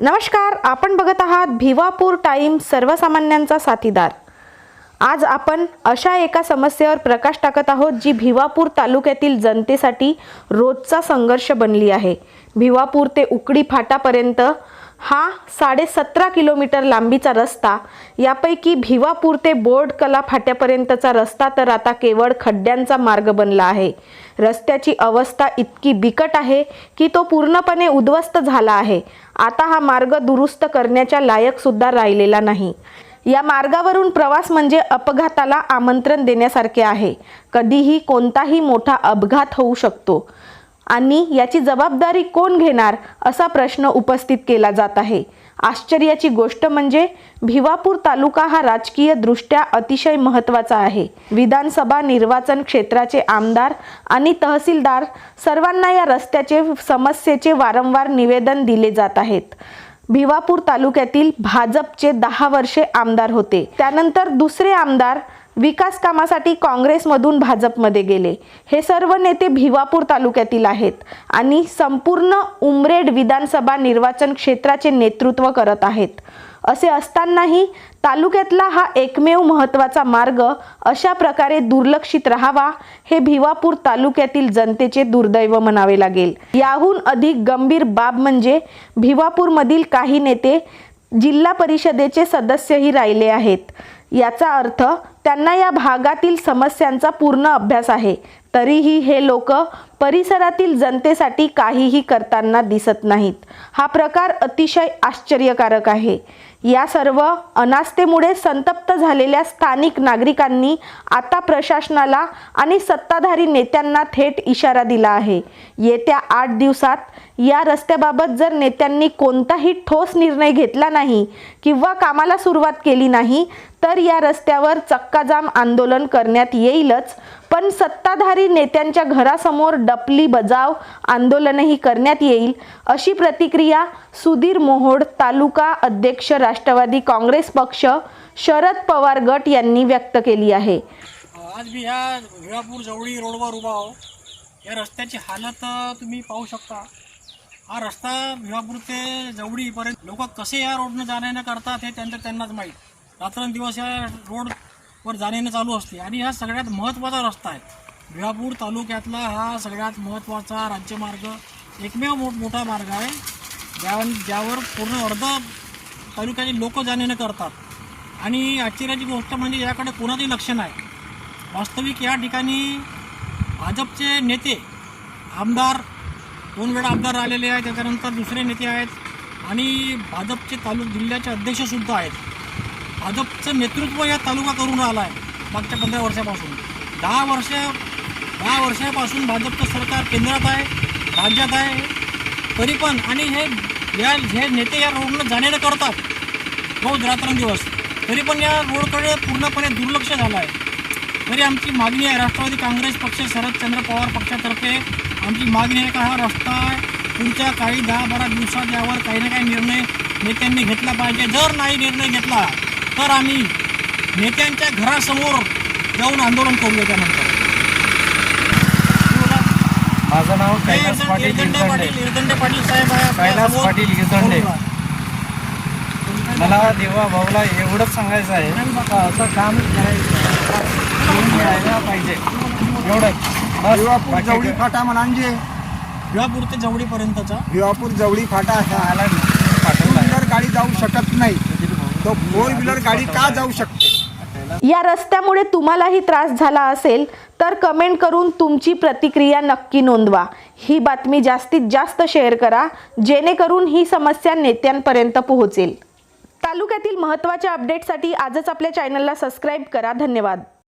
नमस्कार आपण बघत आहात भिवापूर टाईम सर्वसामान्यांचा साथीदार. आज आपण अशा एका समस्येवर प्रकाश टाकत आहोत जी भिवापूर तालुक्यातील जनतेसाठी रोजचा संघर्ष बनली आहे. भिवापूर ते उकडी फाटापर्यंत हा साडेसतरा किलोमीटर लांबीचा रस्ता. यापैकी भिवापूर ते बोर्ड कला फाट्यापर्यंतचा रस्ता तर आता केवळ खड्ड्यांचा मार्ग बनला आहे. रस्त्याची अवस्था इतकी बिकट आहे की तो पूर्णपणे उद्ध्वस्त झाला आहे. आता हा मार्ग दुरुस्त करण्याच्या लायकसुद्धा राहिलेला नाही. या मार्गावरून प्रवास म्हणजे अपघाताला आमंत्रण देण्यासारखे आहे. कधीही कोणताही मोठा अपघात होऊ शकतो. आणि याची जबाबदारी कोण घेणार असा प्रश्न उपस्थित केला जात आहे. आश्चर्याची गोष्ट म्हणजे भिवापूर तालुका हा राजकीय दृष्ट्या अतिशय महत्त्वाचा आहे. विधानसभा निर्वाचन क्षेत्राचे आमदार आणि तहसीलदार सर्वांना या रस्त्याचे समस्येचे वारंवार निवेदन दिले जात आहेत. भिवापूर तालुक्यातील भाजपचे दहा वर्षे आमदार होते. त्यानंतर दुसरे आमदार विकास कामासाठी काँग्रेसमधून भाजपमध्ये गेले. हे सर्व नेते भिवापूर तालुक्यातील आहेत आणि संपूर्ण उमरेड विधानसभा निर्वाचन क्षेत्राचे नेतृत्व करत आहेत. असे असतानाही तालुक्यातला हा एकमेव महत्त्वाचा मार्ग अशा प्रकारे दुर्लक्षित राहावा हे भिवापूर तालुक्यातील जनतेचे दुर्दैव म्हणावे लागेल. याहून अधिक गंभीर बाब म्हणजे भिवापूरमधील काही नेते जिल्हा परिषदेचे सदस्यही राहिले आहेत. याचा अर्थ त्यांना या भागातील समस्यांचा पूर्ण अभ्यास आहे. तरीही हे लोक परिसरातील जनतेसाठी काहीही करताना दिसत नाहीत. हा प्रकार अतिशय आश्चर्यकारक आहे. या सर्व अनास्थेमुळे संतप्त झालेल्या स्थानिक नागरिकांनी आता प्रशासनाला आणि सत्ताधारी नेत्यांना थेट इशारा दिला आहे. येत्या आठ दिवसात या रस्त्याबाबत जर नेत्यांनी कोणताही ठोस निर्णय घेतला नाही किंवा कामाला सुरुवात केली नाही तर या रस्त्यावर चक्काजाम आंदोलन करण्यात येईलच पण सत्ताधारी नेत्यांच्या घरासमोर डपली बजाव आंदोलनही करण्यात येईल अशी प्रतिक्रिया सुधीर मोहोड तालुका अध्यक्ष राष्ट्रवादी काँग्रेस पक्ष शरद पवार गट यांनी व्यक्त केली आहे. आज मी ह्या विळापूर जवळी रोडवर उभा आहो. या रस्त्याची हालत तुम्ही पाहू शकता. हा रस्ता विळापूर ते जवळीपर्यंत लोक कसे या रोडनं जाण्यानं करतात हे त्यांचं त्यांनाच माहीत. रात्रंदिवस या रोड वर जाण्याने चालू असते. आणि हा सगळ्यात महत्त्वाचा रस्ता आहे. विळापूर तालुक्यातला हा सगळ्यात महत्त्वाचा राज्यमार्ग एकमेव मोठ मोठा मार्ग आहे. ज्या ज्यावर पूर्ण अर्ध तालुक्याचे लोक जाण्याने करतात. आणि आश्चर्याची गोष्ट म्हणजे याकडे कोणाचंही लक्ष नाही. वास्तविक या ठिकाणी भाजपचे नेते आमदार दोन वेळा आमदार राहिलेले आहेत. त्याच्यानंतर दुसरे नेते आहेत. आणि भाजपचे तालुक जिल्ह्याचे अध्यक्षसुद्धा आहेत. भाजपचं नेतृत्व या तालुका करून राहिला आहे मागच्या पंधरा वर्षापासून. दहा वर्ष दहा वर्षापासून भाजपचं सरकार केंद्रात आहे राज्यात आहे. तरी पण आणि हे या हे नेते या रोडनं जाण्यानं करतात. रोज रात्रंदिवस. तरी पण या रोडकडे पूर्णपणे दुर्लक्ष झालं आहे तरी आमची मागणी आहे राष्ट्रवादी काँग्रेस पक्ष शरदचंद्र पवार पक्षातर्फे आमची मागणी आहे का हा रस्ता पुढच्या काही दहा बारा दिवसात यावर काही ना काही निर्णय नेत्यांनी घेतला पाहिजे. जर नाही निर्णय घेतला तर आम्ही नेत्यांच्या घरासमोर जाऊन आंदोलन करूया त्यानंतर. माझं नाव कैलास पाटील गिरदंडे पाटील साहेब आहे कैलास. पाटील गिरदंडे. मला देवा भाऊला एवढंच सांगायचं आहे असं काम करून यायला पाहिजे. एवढंच जवळी फाटा म्हणजे विवापूर ते जवळीपर्यंतचा. भिवापूर जवळी फाटा हा, आहे आला टू पाठवला आहे. व्हीलर गाडी जाऊ शकत नाही. तो फोर व्हीलर गाडी का जाऊ शकते? या रस्त्यामुळे तुम्हालाही त्रास झाला असेल तर कमेंट करून तुमची प्रतिक्रिया नक्की नोंदवा. ही बातमी जास्तीत जास्त शेअर करा जेणेकरून ही समस्या नेत्यांपर्यंत पोहोचेल. तालुक्यातील महत्त्वाच्या अपडेटसाठी आजच आपल्या चॅनलला सबस्क्राईब करा. धन्यवाद.